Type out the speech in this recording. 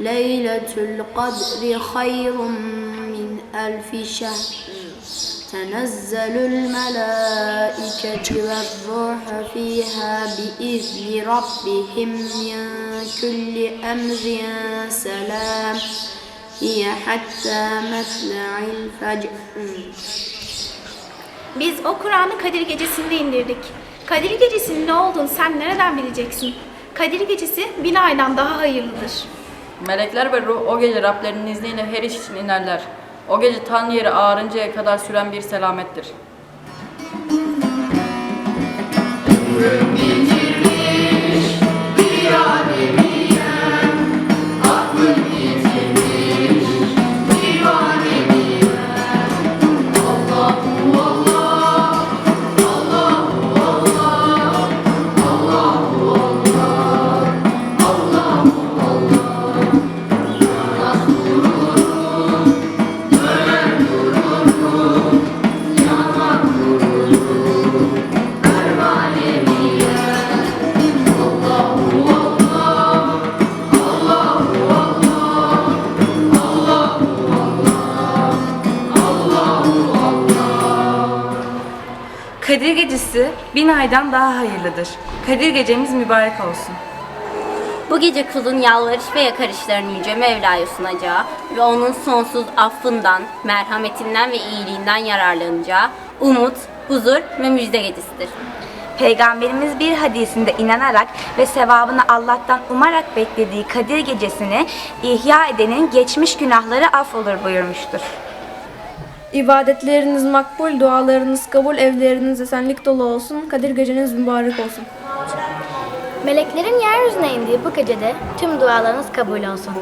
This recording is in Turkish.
ليلة القدر خير من ألف شهر تنزل الملائكة والروح فيها بإذن ربهم من كل أمر سلام هي حتى مطلع الفجر Biz o Kur'an'ı Kadir Gecesi'nde indirdik. Kadir Gecesi'nin ne olduğunu sen nereden bileceksin? Kadir Gecesi bin aydan daha hayırlıdır. Melekler ve ruh o gece Rablerinin izniyle her iş için inerler. O gece tan yeri ağarıncaya kadar süren bir selamettir. Kadir Gecesi bin aydan daha hayırlıdır. Kadir Gecemiz mübarek olsun. Bu gece kulun yalvarış ve yakarışlarını Yüce Mevla'ya sunacağı ve onun sonsuz affından, merhametinden ve iyiliğinden yararlanacağı umut, huzur ve müjde gecesidir. Peygamberimiz bir hadisinde inanarak ve sevabını Allah'tan umarak beklediği Kadir Gecesini ihya edenin geçmiş günahları affolur buyurmuştur. İbadetleriniz makbul, dualarınız kabul, evleriniz esenlik dolu olsun. Kadir geceniz mübarek olsun. Meleklerin yeryüzüne indiği bu gecede tüm dualarınız kabul olsun.